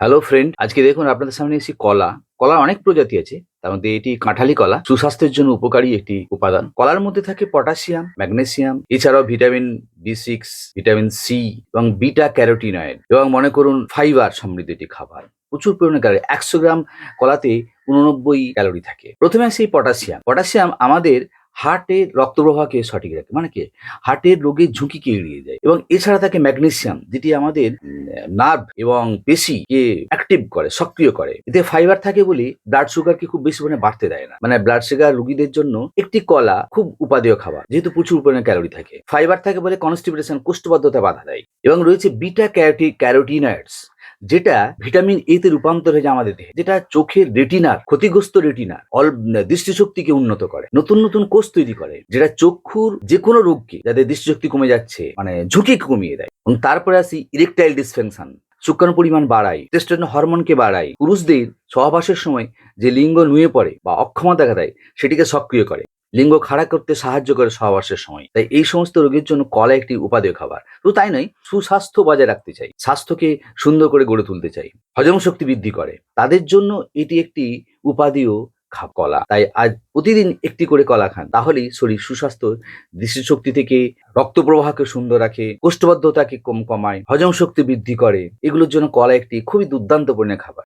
Hello friend আজকে দেখুন আপনাদের সামনে এসেছি কলা। কলার অনেক প্রজাতি আছে। তার মধ্যে এটি কাঁঠালি কলা। সুস্বাস্থ্যের জন্য উপকারী একটি উপাদান। কলার মধ্যে থাকে পটাশিয়াম, ম্যাগনেসিয়াম, এছাড়াও vitamin B six vitamin C এবং বিটা ক্যারোটিনয়েড এবং মনে করুন ফাইবার সমৃদ্ধ একটি খাবার। প্রচুর পরিমাণে ক্যালোরি একশো গ্রাম কলাতে উননব্বই ক্যালোরি থাকে। প্রথমে আসে এই পটাশিয়াম। পটাশিয়াম আমাদের হার্টের রক্ত প্রবাহকে সঠিক রাখে। মানে কি? হার্টের রোগের ঝুঁকিকে এড়িয়ে যায়। এবং এছাড়া থাকে ম্যাগনেসিয়াম, যেটি আমাদের নার্ভ এবং পেশিকে অ্যাক্টিভ করে, সক্রিয় করে। এতে ফাইবার থাকে বলে ব্লাড সুগারকে খুব বেশি পরিমাণে বাড়তে দেয় না। মানে ব্লাড সুগার রোগীদের জন্য একটি কলা খুব উপাদেয় খাবার, যেহেতু প্রচুর পরিমাণে ক্যালোরি থাকে। ফাইবার থাকে বলে কনস্টিপেশন কোষ্ঠবদ্ধতা বাধা দেয়। এবং রয়েছে বিটা ক্যারোটি ক্যারোটিনয়েডস যেটা ভিটামিন এ তে রূপান্তর হয়ে যায় আমাদের দেহে, যেটা চোখের রেটিনার, ক্ষতিগ্রস্ত রেটিনার, অল দৃষ্টিশক্তিকে উন্নত করে, নতুন নতুন কোষ তৈরি করে, যেটা চক্ষুর যে কোনো রোগকে যাদের দৃষ্টিশক্তি কমে যাচ্ছে মানে ঝুঁকি কমিয়ে দেয়। এবং তারপরে আসি ইরেকটাইল ডিসফাংশন শুক্রাণু পরিমাণ বাড়ায় টেস্টোস্টেরন হরমোনকে বাড়ায়। পুরুষদের সহবাসের সময় যে লিঙ্গ নুয়ে পড়ে বা অক্ষমতা দেখা দেয় সেটিকে সক্রিয় করে। লিঙ্গ খাড়া করতে সাহায্য করে সহবাসের সময়। তাই এই সমস্ত রোগের জন্য কলা একটি উপাদেয় খাবার। শুধু তাই নয়, সুস্বাস্থ্য বজায় রাখতে চাই, স্বাস্থ্যকে সুন্দর করে গড়ে তুলতে চাই, হজম শক্তি বৃদ্ধি করে। তাদের জন্য এটি একটি উপাদেয় কলা। তাই আজ প্রতিদিন একটি করে কলা খান, তাহলেই শরীর সুস্বাস্থ্য, দৃষ্টিশক্তি থেকে রক্ত প্রবাহকে সুন্দর রাখে, কোষ্ঠবদ্ধতাকে কম কমায়, হজম শক্তি বৃদ্ধি করে। এগুলোর জন্য কলা একটি খুবই দুর্দান্ত পরিণে খাবার।